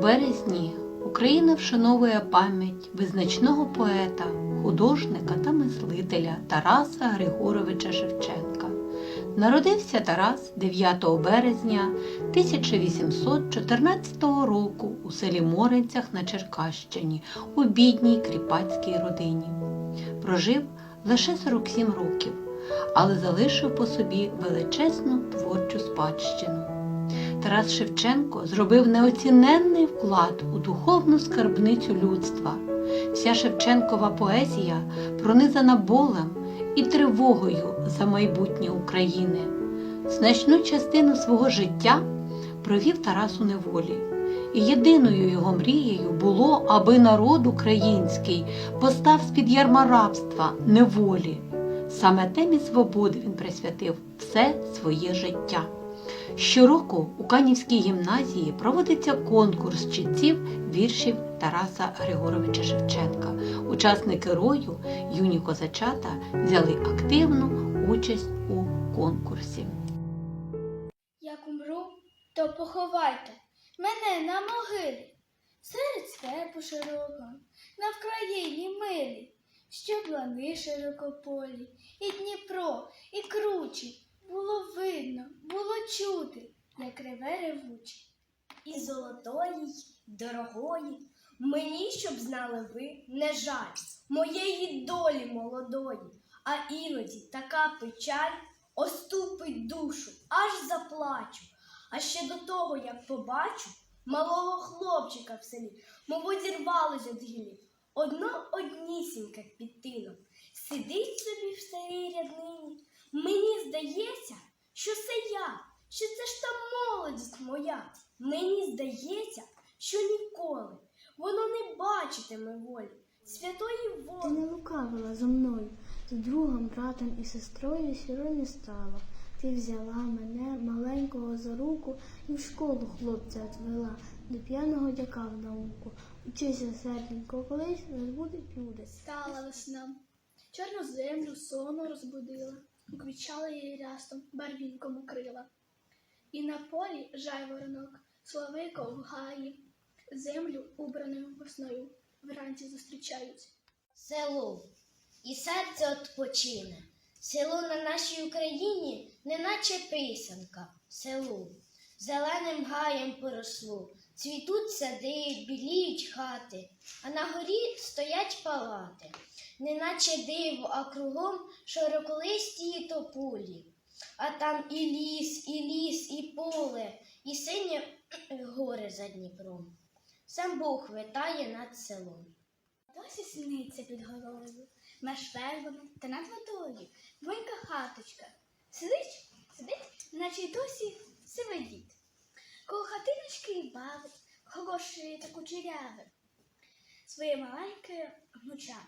березні Україна вшановує пам'ять визначного поета, художника та мислителя Тараса Григоровича Шевченка. Народився Тарас 9 березня 1814 року у селі Моринцях на Черкащині у бідній кріпацькій родині. Прожив лише 47 років, але залишив по собі величезну творчу спадщину. Тарас Шевченко зробив неоціненний вклад у духовну скарбницю людства. Вся Шевченкова поезія пронизана болем і тривогою за майбутнє України. Значну частину свого життя провів Тарас у неволі. І єдиною його мрією було, аби народ український постав з-під ярма рабства, неволі. Саме темі свободи він присвятив все своє життя. Щороку у Канівській гімназії проводиться конкурс читців віршів Тараса Григоровича Шевченка. Учасники рою, юні козачата, взяли активну участь у конкурсі. Як умру, то поховайте мене на могилі, серед степу широкого, на Вкраїні милі, щоб лани широкополі, і Дніпро, і кручі, було видно, чути, як реве ревучі. і золотої, й дорогої. Мені, щоб знали ви, не жаль моєї долі молодої, а іноді така печаль оступить душу, аж заплачу. А ще до того, як побачу малого хлопчика в селі, мов зірвалося з гілі. Одно однісіньке під тином. Сидить собі в старій ряднині. Мені здається, що це я, що це ж та молодість моя. Мені здається, що ніколи воно не бачитиме волі, святої Ти волі. не лукавила зо мною, з другом, братом і сестрою сіромі стала. Ти взяла мене маленького за руку і в школу хлопця отвела, до п'яного дяка в науку. Учися, серденько, колись нас будуть люди. Стала весна, чорну землю сону розбудила, і квічала її рястом, барвінком укрила. І на полі жайворонок, словико в гаї, землю убраною весною вранці зустрічають. Село, і серце odpoчине. Село на нашій Україні, неначе писанка. Село, зеленим гаєм поросло, цвітуть сади, біліють хати, а на горі стоять палати, неначе диво, а кругом широколисті тополі. А там і ліс, і ліс, і поле, і синє горе за Дніпром. Сам Бог витає над селом. Досі сниться під головою, над вербами та над водою, Вонька хаточка. Сидить, сидить, наче й досі сивий дід. Коло хатиночки і бавить, хороше та кучеряве, своє маленьке внуча.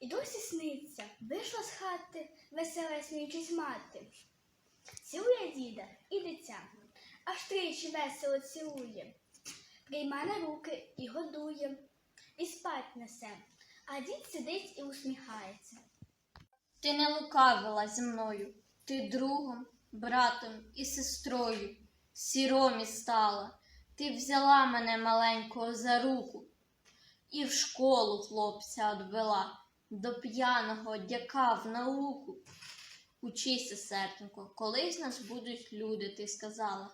І досі сниться, вийшла з хати, весела сміючись мати. Цілує діда і дитя, аж тричі весело цілує. Прийма на руки і годує, і спать несе, а дід сидить і усміхається. Ти не лукавила зі мною, ти другом, братом і сестрою сіромі стала. Ти взяла мене маленького за руку і в школу хлопця одвела до п'яного дяка в науку. Учися, серденько, колись нас будуть люди, ти сказала.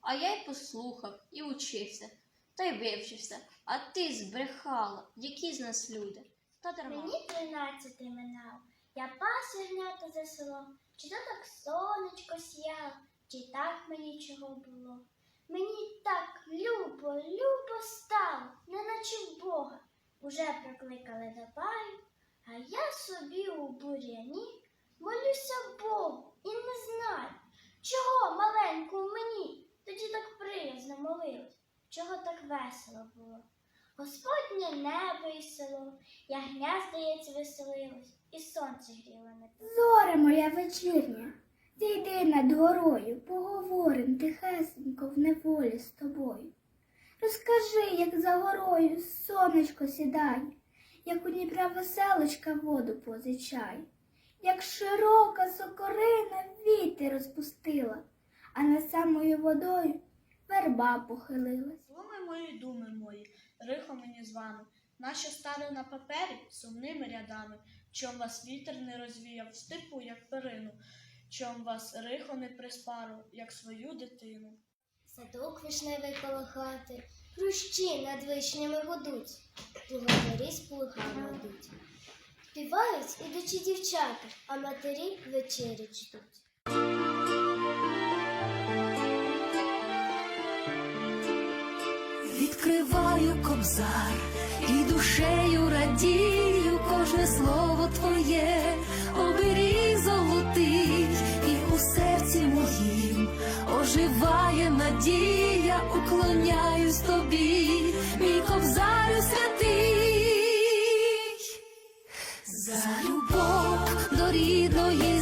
А я й послухав і учився, та й вивчився, а ти збрехала, які з нас люди, та дарма. Мені тринадцятий минав, я пас ягнята за селом, чи то так сонечко сіяло, чи так мені чого було. Мені так любо, любо стало, неначе в Бога. Уже прикликали до баю, а я собі у бур'яні молюся Богу і не знаю, чого маленьку мені тоді так приязно молилась, чого так весело було. Господнє небо і село, ягня, здається, веселилось, і сонце гріло на Зоре моя вечірня, ти йди над горою, поговорим тихесенько в неволі з тобою. Розкажи, як за горою сонечко сідає, як у Дніпра веселочка воду позичає, як широка сокорина вітер розпустила, а над самою водою верба похилилась. Думи мої, думи мої, рихо мені з вами, наче стали на папері сумними рядами, чом вас вітер не розвіяв степу, як перину, чом вас рихо не приспару, як свою дитину. Садок вишневий коло хрущі над вишнями гудуть, Плуготарі з плугами йдуть. Співають ідучі дівчата, а матері вечері ждуть. Відкриваю кобзар і душею радію кожне слово твоє, оберіг золотий, і у серці моїм оживає надія, уклоняюсь тобі, мій ковзарю святий, за любов до рідної.